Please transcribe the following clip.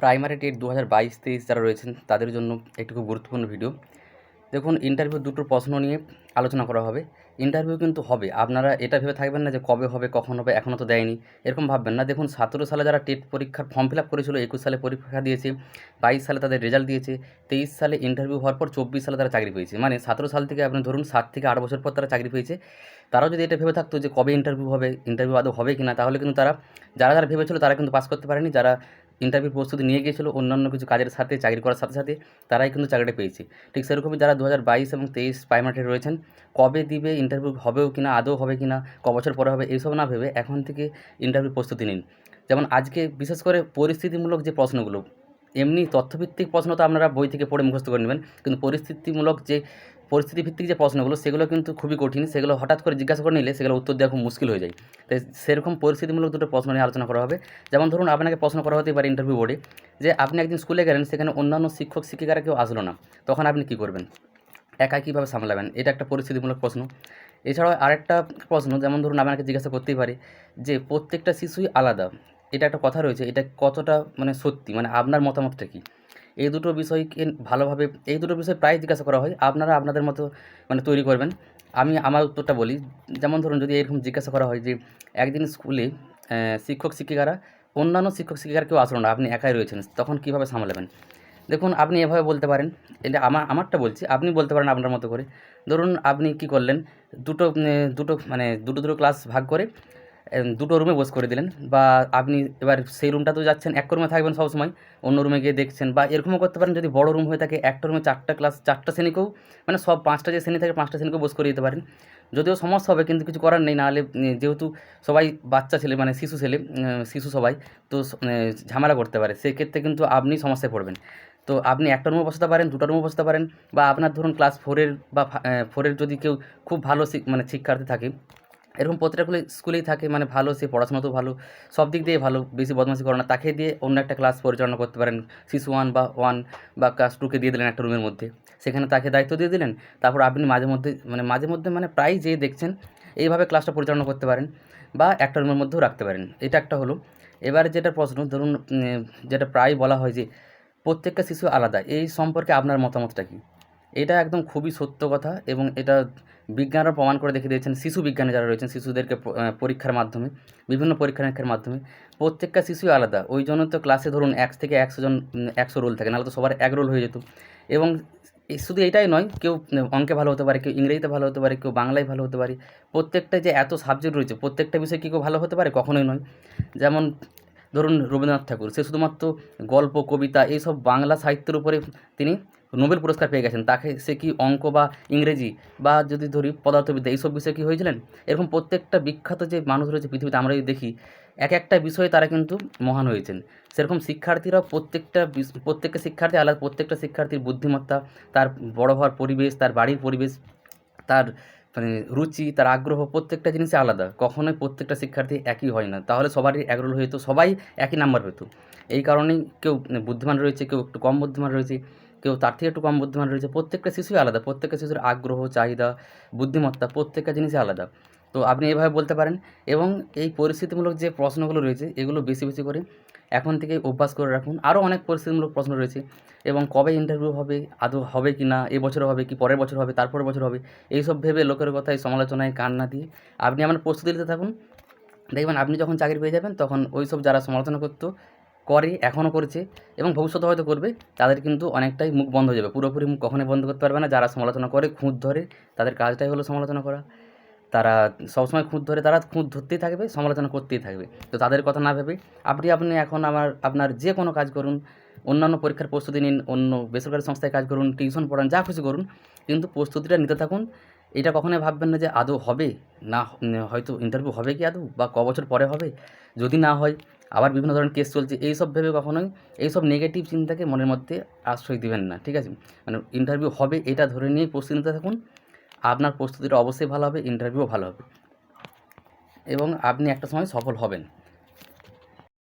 Primary TET দু হাজার বাইশ তেইশ যারা রয়েছেন, তাদের জন্য একটি খুব গুরুত্বপূর্ণ ভিডিও। দেখুন ইন্টারভিউ দুটো প্রশ্ন নিয়ে আলোচনা করা হবে। ইন্টারভিউ কিন্তু হবে। আপনারা এটা ভেবে থাকবেন না যে কবে হবে, কখন হবে এখনও তো দেয়নি। এরকম ভাববেন না। দেখুন, সতেরো সালে যারা টেট পরীক্ষার ফর্ম ফিল আপ করেছিল, একুশ সালে পরীক্ষা দিয়েছে, বাইশ সালে তাদের রেজাল্ট দিয়েছে, তেইশ সালে ইন্টারভিউ হওয়ার পর চব্বিশ সালে তারা চাকরি পেয়েছে। মানে সতেরো সাল থেকে আপনি ধরুন সাত থেকে আট বছর পর তারা চাকরি পেয়েছে। তারাও যদি এটা ভেবে থাকতো যে কবে ইন্টারভিউ হবে ইন্টারভিউ আদৌ হবে কি না তাহলে কিন্তু তারা, যারা যারা ভেবেছিল তারা কিন্তু পাস করতে পারেনি। যারা ইন্টারভিউ প্রস্তুতি নিয়ে গিয়েছিল, অন্যান্য কিছু কাজের সাথে, চাকরি করার সাথে সাথে তারাই কিন্তু চাকরিটা পেয়েছে। ঠিক সেরকমই যারা দু হাজার বাইশ এবং তেইশ প্রাইমারিতে রয়েছেন, কবে দিবে ইন্টারভিউ হবেও কি না আদৌ হবে কি না ক বছর পরে হবে এইসব না ভেবে এখন থেকে ইন্টারভিউ প্রস্তুতি নিন। যেমন আজকে বিশেষ করে পরিস্থিতিমূলক যে প্রশ্নগুলো, এমনি তথ্যভিত্তিক প্রশ্ন তো আপনারা বই থেকে পড়ে মুখস্থ করে নেবেন, কিন্তু পরিস্থিতিমূলক যে পরিস্থিতি ভিত্তিক যে প্রশ্নগুলো, সেগুলো কিন্তু খুবই কঠিন। সেগুলো হঠাৎ করে জিজ্ঞাসা করে নিলে সেগুলো উত্তর দেওয়া খুব মুশকিল হয়ে যায়। তাই সেরকম পরিস্থিতিমূলক দুটো প্রশ্ন নিয়ে আলোচনা করা হবে। যেমন ধরুন, আপনাকে প্রশ্ন করা হতে পারে ইন্টারভিউ বোর্ডে যে, আপনি একদিন স্কুলে গেলেন, সেখানে অন্যান্য শিক্ষক, শিক্ষিকারা কেউ আসলো না। তখন আপনি কী করবেন? একা কীভাবে সামলাবেন? এটা একটা পরিস্থিতিমূলক প্রশ্ন। এছাড়াও আরেকটা প্রশ্ন, যেমন ধরুন, আপনাকে জিজ্ঞাসা করতেই পারে যে, প্রত্যেকটা শিশুই আলাদা। এটা একটা কথা রয়েছে। এটা কতটা মানে সত্যি? মানে আপনার মতামতটা কী? এই দুটো বিষয়কে ভালোভাবে, এই দুটো বিষয় প্রায় জিজ্ঞাসা করা হয়। আপনারা আপনাদের মতো মানে তৈরি করবেন। আমি আমার উত্তরটা বলি। যেমন ধরুন যদি এরকম জিজ্ঞাসা করা হয় যে, একদিন স্কুলে শিক্ষক শিক্ষিকারা, অন্যান্য শিক্ষক শিক্ষিকারা কেউ আসলো না, আপনি একাই রয়েছেন, তখন কীভাবে সামলাবেন? দেখুন, আপনি এভাবে বলতে পারেন, এটা আমার আমারটা বলছি, আপনি বলতে পারেন আপনার মতো করে। ধরুন আপনি কি করলেন, দুটো দুটো মানে দুটো দুটো ক্লাস ভাগ করে দুটো রুমে বস করে দিলেন। বা আপনি এবার সেই রুমটা তো যাচ্ছেন, এক রুমে থাকবেন সবসময়, অন্য রুমে গিয়ে দেখছেন। বা এরকমও করতে পারেন, যদি বড় রুম হয়ে থাকে, একটা রুমে চারটা ক্লাস চারটা শ্রেণীকেও মানে সব পাঁচটা যে শ্রেণি থাকে, পাঁচটা শ্রেণীকেও বস করে দিতে পারেন। যদিও সমস্যা হবে, কিন্তু কিছু করার নেই নাহলে যেহেতু সবাই বাচ্চা ছেলে মানে শিশু ছেলে শিশু সবাই, তো ঝামেলা করতে পারে। সেক্ষেত্রে কিন্তু আপনি সমস্যায় পড়বেন। তো আপনি একটা রুমে বসাতে পারেন, দুটো রুমে বসাতে পারেন, বা আপনার ধরুন ক্লাস ফোরের বা ফোরের যদি কেউ খুব ভালো মানে শিক্ষার্থী থাকে এরকম প্রত্যেকটা স্কুলেই থাকে মানে ভালো, সে পড়াশোনা তো ভালো, সব দিক দিয়ে ভালো, বেশি বদমাশি করে না। তাকে দিয়ে অন্য একটা ক্লাস পরিচালনা করতে পারেন শিশু ওয়ান বা ওয়ান বা ক্লাস টুকে দিয়ে দিলেন একটা রুমের মধ্যে। সেখানে তাকে দায়িত্ব দিয়ে দিলেন, তারপর আপনি মাঝে মধ্যে মানে মাঝে মধ্যে মানে প্রায় যেয়ে দেখছেন, এইভাবে ক্লাসটা পরিচালনা করতে পারেন বা একটা রুমের মধ্যেও রাখতে পারেন। এটা একটা হলো। এবার যেটা প্রশ্ন, ধরুন যেটা প্রায় বলা হয় যে, প্রত্যেকটা শিশু আলাদা, এই সম্পর্কে আপনার মতামতটা কী? এটা একদম খুবই সত্য কথা এবং এটা বিজ্ঞানরা প্রমাণ করে দেখে দিয়েছেন, শিশু বিজ্ঞানী যারা রয়েছেন, শিশুদেরকে পরীক্ষার মাধ্যমে, বিভিন্ন পরীক্ষা নিরীক্ষার মাধ্যমে, প্রত্যেকটা শিশুই আলাদা। ওই জন্য তো ক্লাসে ধরুন এক থেকে একশো জন একশো রোল থাকে, নাহলে তো সবার এক রোল হয়ে যেত। এবং শুধু এটাই নয়, কেউ অঙ্কে ভালো হতে পারে, কেউ ইংরেজিতে ভালো হতে পারে, কেউ বাংলায় ভালো হতে পারে, প্রত্যেকটা যে এত সাবজেক্ট রয়েছে, প্রত্যেকটা বিষয়ে কি কেউ ভালো হতে পারে? কখনোই নয়। যেমন ধরুন রবীন্দ্রনাথ ঠাকুর, সে শুধুমাত্র গল্প, কবিতা, এইসব বাংলা সাহিত্যের উপরে তিনি নোবেল পুরস্কার পেয়ে গেছেন। তাকে সে কি অঙ্ক বা ইংরেজি বা যদি ধরি পদার্থবিদ্যা, এইসব বিষয়ে কী হয়েছিলেন? এরকম প্রত্যেকটা বিখ্যাত যে মানুষ রয়েছে পৃথিবীতে, আমরা যদি দেখি, এক একটা বিষয়ে তারা কিন্তু মহান হয়েছেন। সেরকম শিক্ষার্থীরা প্রত্যেকটা প্রত্যেকটা শিক্ষার্থী আলাদা, প্রত্যেকটা শিক্ষার্থীর বুদ্ধিমত্তা, তার বড় হওয়ার পরিবেশ, তার বাড়ির পরিবেশ, তার মানে রুচি, তার আগ্রহ, প্রত্যেকটা জিনিসই আলাদা। কখনোই প্রত্যেকটা শিক্ষার্থী একই হয় না। তাহলে সবারই একরোল হতো সবাই একই নাম্বার পেত। এই কারণেই কেউ বুদ্ধিমান রয়েছে, কেউ একটু কম বুদ্ধিমান রয়েছে। কেউ তার থেকে একটু কম বুদ্ধিমান রয়েছে। প্রত্যেকটা শিশুই আলাদা, প্রত্যেকটা শিশুর আগ্রহ, চাহিদা, বুদ্ধিমত্তা প্রত্যেকটা জিনিসই আলাদা। তো আপনি এভাবে বলতে পারেন এবং এই পরিস্থিতিমূলক যে প্রশ্নগুলো রয়েছে, এগুলো বেশি বেশি করে এখন থেকে অভ্যাস করে রাখুন। আরও অনেক পরিস্থিতিমূলক প্রশ্ন রয়েছে এবং কবে ইন্টারভিউ হবে, আদৌ হবে কি না এবছর হবে কি, পরের বছর হবে, তারপরের বছর হবে, এইসব ভেবে লোকের কথায়, সমালোচনায় কান না দিয়ে আপনি আমার প্রস্তুতি নিতে থাকুন। দেখবেন আপনি যখন চাকরি পেয়ে যাবেন, তখন ওই সব যারা সমালোচনা করতো করে, এখনও করছে এবং ভবিষ্যতে হয়তো করবে, তাদের কিন্তু অনেকটাই মুখ বন্ধ হয়ে যাবে। পুরোপুরি মুখ কখনোই বন্ধ করতে পারবে না। যারা সমালোচনা করে খুঁত ধরে, তাদের কাজটাই হলো সমালোচনা করা। তারা সবসময় খুঁত ধরে, তারা খুঁত ধরতেই থাকবে, সমালোচনা করতেই থাকবে। তো তাদের কথা না ভেবে আপনি আপনি এখন আমার, আপনার যে কোনো কাজ করুন, অন্যান্য পরীক্ষার প্রস্তুতি নিন, অন্য বেসরকারি সংস্থায় কাজ করুন, টিউশন পড়ান, যা খুশি করুন, কিন্তু প্রস্তুতিটা নিতে থাকুন। এটা কখনোই ভাববেন না যে আদৌ হবে? না হয়তো ইন্টারভিউ হবে কি আদৌ? বা ক বছর পরে হবে? যদি না হয়, আবার বিভিন্ন ধরনের কেস চলছে এই সব ভেবে কখনোই এইসব নেগেটিভ চিন্তাকে মনের মধ্যে আশ্রয় দিবেন না, ঠিক আছে? মানে ইন্টারভিউ হবে এটা ধরে নিয়ে প্রস্তুতি নিতে থাকুন। আপনার প্রস্তুতিটা অবশ্যই ভালো হবে ইন্টারভিউও ভালো হবে। এবং আপনি একটা সময় সফল হবেন।